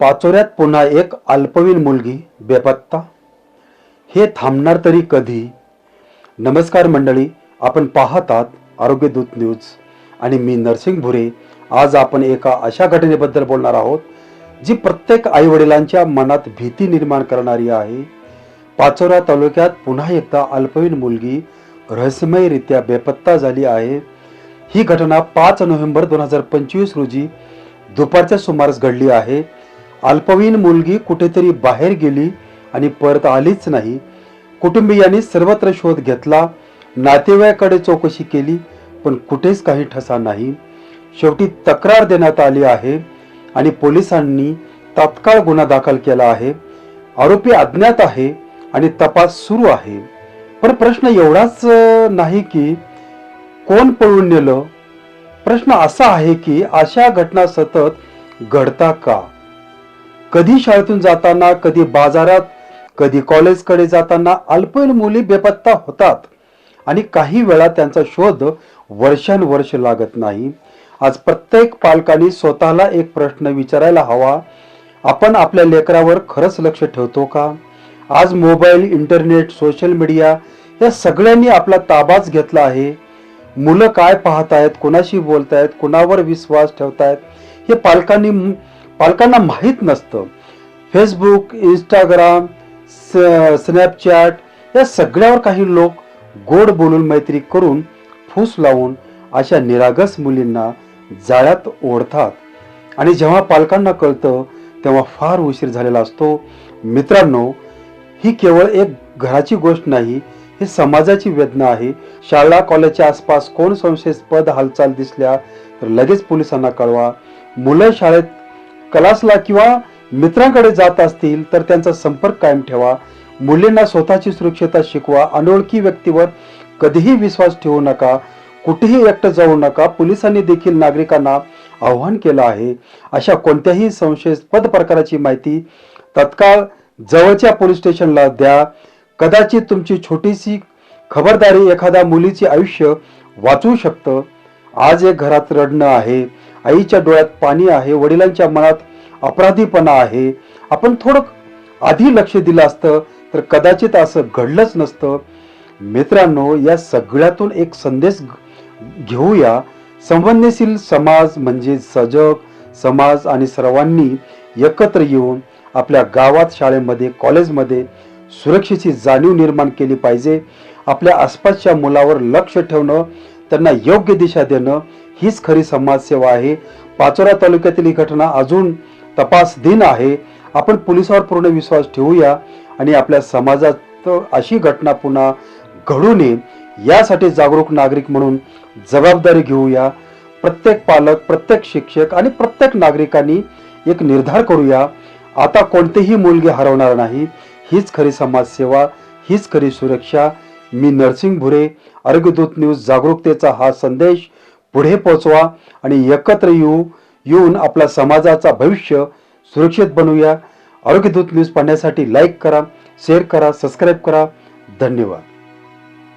पाचोऱ्यात पुन्हा एक अल्पवीन मुलगी बेपत्ता. हे थांबणार तरी कधी? नमस्कार मंडळी आपण पाहतात आरोग्यदूत न्यूज. आणि मी नरसिंग भुरे आज आपण एका अशा घटनेबद्दल बोलणार आहोत जी प्रत्येक आईवडिलांच्या मनात भीती निर्माण करणारी आहे. पाचोरा तालुक्यात पुन्हा एकदा अल्पवीन मुलगी रहस्यमयरित्या बेपत्ता झाली आहे. ही घटना पाच नोव्हेंबर दोन हजार पंचवीस रोजी दुपारच्या सुमारास घडली आहे. अल्पवयीन मुलगी कुठेतरी बाहेर गेली आणि परत आलीच नाही. कुटुंबियांनी सर्वत्र शोध घेतला नातेवाईकडे चौकशी केली पण कुठेच काही ठसा नाही. शेवटी तक्रार देण्यात आली आहे आणि पोलिसांनी तात्काळ गुन्हा दाखल केला आहे. आरोपी अज्ञात आहे आणि तपास सुरू आहे. पण प्रश्न एवढाच नाही की कोण पळून नेलं? प्रश्न असा आहे की अशा घटना सतत घडता का? कधी शाळेतून जाताना कधी बाजारात कधी कॉलेजकडे जाताना अल्पवयीन मुली बेपत्ता होतात. आणि काही वेळा त्यांचा शोध वर्षानुवर्ष लागत नाही. आज प्रत्येक पालकांनी स्वतःला एक प्रश्न विचारायला हवा. आपण आपल्या लेकरावर खरंच लक्ष ठेवतो का? आज मोबाईल इंटरनेट सोशल मीडिया या सगळ्यांनी आपला ताबाच घेतला आहे. मुलं काय पाहत आहेत कोणाशी बोलत आहेत कुणावर विश्वास ठेवतायत हे पालकांनी पालकांना माहीत नसतं. फेसबुक इंस्टाग्राम स्नॅपचॅट या सगळ्यावर काही लोक गोड बोलून मैत्री करून फूस लावून अशा निरागस मुलींना जाळ्यात ओढतात. आणि जेव्हा पालकांना कळतं तेव्हा फार उशीर झालेला असतो. मित्रांनो ही केवळ एक घराची गोष्ट नाही ही समाजाची वेदना आहे. शाळा कॉलेजच्या आसपास कोण संशयास्पद हालचाल दिसल्या तर लगेच पोलिसांना कळवा. मुलं शाळेत क्लासला किंवा मित्रांकडे जात असतील तर त्यांचा संपर्क कायम ठेवा. मुलींना स्वतःची सुरक्षता शिकवा. अनोळखी व्यक्तीवर कधीही विश्वास ठेवू नका. कुठेही एकटं जाऊ नका. पोलिसांनी देखील नागरिकांना आव्हान केलं आहे. अशा कोणत्याही संशयास्पद प्रकाराची माहिती तत्काळ जवळच्या पोलीस स्टेशनला द्या. कदाचित तुमची छोटीशी खबरदारी एखाद्या मुलीचे आयुष्य वाचवू शकतं. आज एक घरात रडणं आहे. आईच्या डोळ्यात पाणी आहे वडिलांच्या मनात अपराधीपणा आहे. आपण थोडं आधी लक्ष दिलं असतं तर कदाचित असं घडलंच नसतं. मित्रांनो या सगळ्यातून एक संदेश घेऊया. संवेदनशील समाज म्हणजे सजग समाज आणि सर्वांनी एकत्र येऊन आपल्या गावात शाळेमध्ये कॉलेजमध्ये सुरक्षेची जाणीव निर्माण केली पाहिजे. आपल्या आसपासच्या मुलावर लक्ष ठेवणं त्यांना योग्य दिशा देणं हीच खरी समाजसेवा आहे. पाचोरा तालुक्यातील ही घटना अजून तपास दिन आहे. आपण पोलिसावर पूर्ण विश्वास ठेवूया आणि आपल्या समाजात अशी घटना पुन्हा घडू नये यासाठी जागरूक नागरिक म्हणून जबाबदारी घेऊया. प्रत्येक पालक प्रत्येक शिक्षक आणि प्रत्येक नागरिकांनी एक निर्धार करूया. आता कोणतीही मुलगी हरवणार नाही. हीच खरी समाजसेवा हीच खरी सुरक्षा. मी नरसिंग भुरे आरोग्यदूत न्यूज जागरूकतेचा हा संदेश. पुढे पोहोचवा आणि एकत्र येऊ येऊन आपला समाजाचा भविष्य सुरक्षित बनवूया. आरोग्यदूत न्यूज पाहण्यासाठी लाईक करा शेअर करा सबस्क्राईब करा. धन्यवाद.